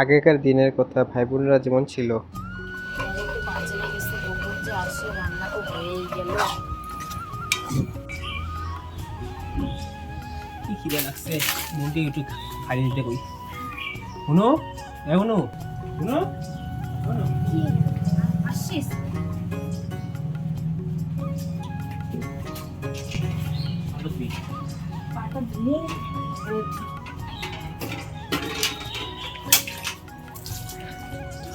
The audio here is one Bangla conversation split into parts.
আগেকার দিনের কথা ভাই বোনরা যেমন ছিল। কি খিদে লাগছে? একটু কই। শুনো এ শুনো শুনো শুনো আসিস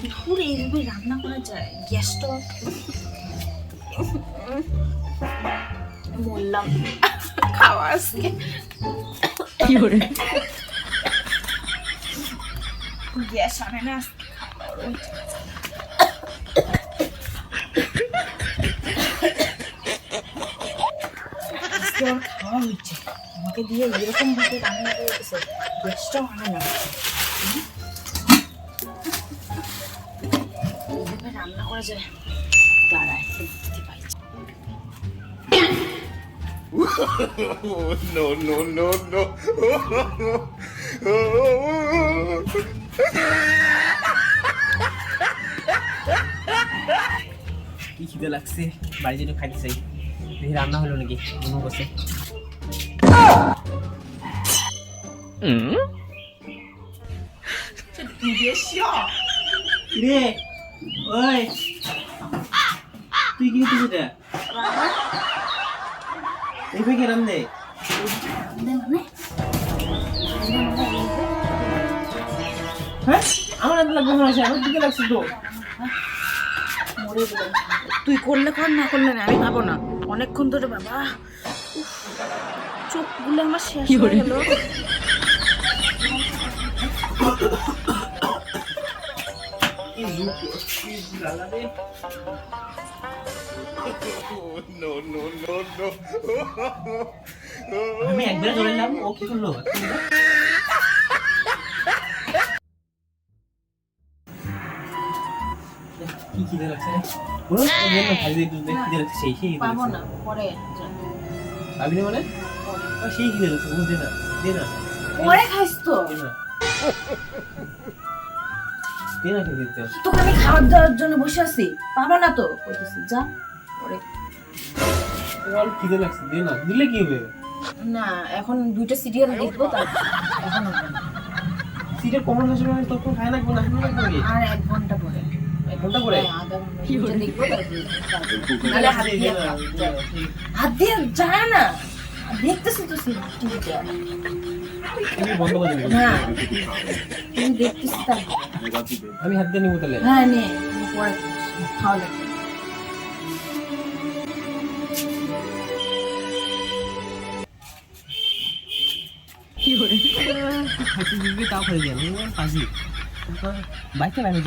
দুপুরে এইভাবে রান্না করা যায়? গ্যাসটা বললাম। খাওয়া আজকে। কি করে? গ্যাস আনে না আজকে খাওয়া হচ্ছে। আমাকে দিয়ে এরকম ভাবে রান্না করে দিছে গ্যাসটাও আনে না। রান্না করা যায়। দাঁড়ায় দেখতে পাই। No, no, no, no. কি খিদে লাগছে? বাড়ি যেতে খাইতে চাই। দেখি রান্না হলো নাকি? মনে করছে রে ওই। তুই কি এই ভাই কেরাম দে। হ্যাঁ? আমার লাগবে মনে আমার দিকে লাগছে তো। তুই করলে কর না করলে না আমি খাব না। অনেকক্ষণ ধরে বাবা চোখগুলো আমার শেষ হয়ে গেল। আমি একবার চলে এলাম ও কি করল? কি খিদে লাগছে? দিয়ে দুধ খিদে লাগছে সেই সেই পাবো না পরে পাবি না মানে? সেই খিদে লাগছে ও না দে না পরে খাইস তো। দে না দে না খেতে দিতে তোকে আমি খাবার দেওয়ার জন্য বসে আছি। পাবো না তো? বলতেছি যা পরে। ওর খিদে লাগছে দে না দিলে কি হবে? না এখন দুইটা সিরিয়াল দেখব তার এখন হবে না। সিটের কমন হাসি মানে তোর কোনো খায় না কোনো হাসি না করি আর এক ঘণ্টা পরে। এক ঘণ্টা করে হ্যাঁ। হাত দিয়ে যায় না। হ্যাঁ তুমি দেখতেছি আমি হাত দিয়ে নিবো তাহলে হ্যাঁ নে আমি পরে খাওয়া যাবে বাইকে লাগে